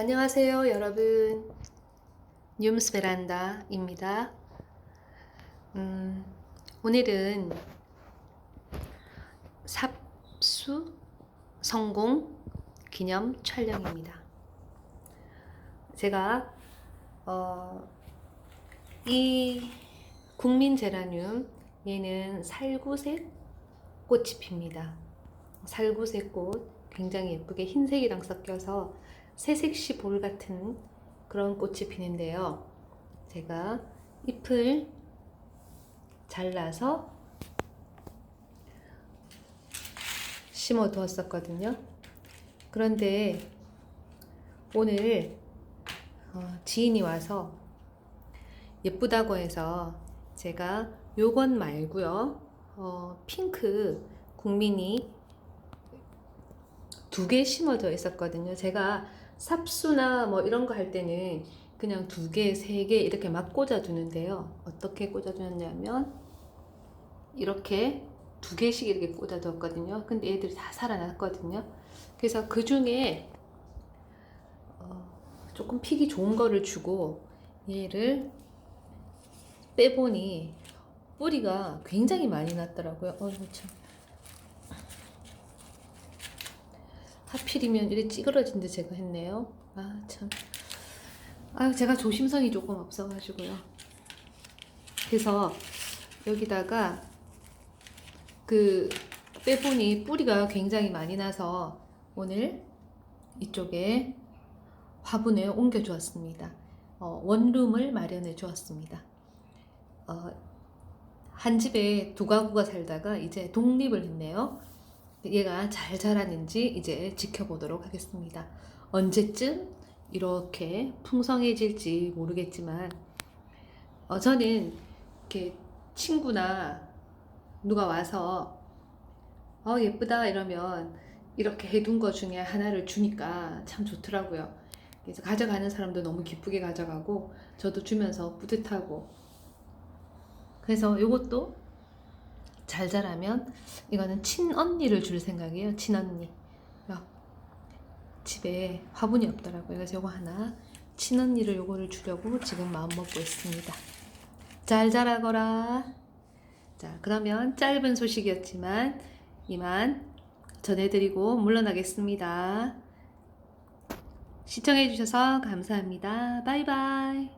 안녕하세요, 여러분. 뉴스 베란다입니다. 음, 오늘은 삽수 성공 기념 촬영입니다. 제가 어, 이 국민 제라늄 얘는 살구색 꽃이 핍니다. 살구색 꽃 굉장히 예쁘게 흰색이랑 섞여서 새색시 볼 같은 그런 꽃이 피는데요. 제가 잎을 잘라서 심어 두었었거든요. 그런데 오늘 어, 지인이 와서 예쁘다고 해서 제가 요건 말고요. 어, 핑크 국민이 두 개 심어져 있었거든요. 제가 삽수나 뭐 이런 거 할 때는 그냥 두 개, 세 개 이렇게 막 꽂아두는데요. 어떻게 꽂아두었냐면 이렇게 두 개씩 이렇게 꽂아두었거든요. 근데 얘들이 다 살아났거든요. 그래서 그 중에 어, 조금 픽이 좋은 거를 주고 얘를 빼보니 뿌리가 굉장히 많이 났더라고요. 어, 참. 하필이면 이래 찌그러진 데 제가 했네요. 아, 참. 아, 제가 조심성이 조금 없어가지고요. 그래서 여기다가 그 빼보니 뿌리가 굉장히 많이 나서 오늘 이쪽에 화분에 옮겨 주었습니다. 어, 원룸을 마련해 주었습니다. 어, 한 집에 두 가구가 살다가 이제 독립을 했네요. 얘가 잘 자라는지 이제 지켜보도록 하겠습니다. 언제쯤 이렇게 풍성해질지 모르겠지만, 어, 저는 이렇게 친구나 누가 와서, 어, 예쁘다 이러면 이렇게 해둔 거 중에 하나를 주니까 참 좋더라고요. 그래서 가져가는 사람도 너무 기쁘게 가져가고, 저도 주면서 뿌듯하고, 그래서 이것도 잘 자라면 이거는 친언니를 줄 생각이에요. 친언니. 야, 집에 화분이 없더라고요. 그래서 이거 하나 친언니를 요거를 주려고 지금 마음 먹고 있습니다. 잘 자라거라. 자, 그러면 짧은 소식이었지만 이만 전해드리고 물러나겠습니다. 시청해주셔서 감사합니다. 바이바이.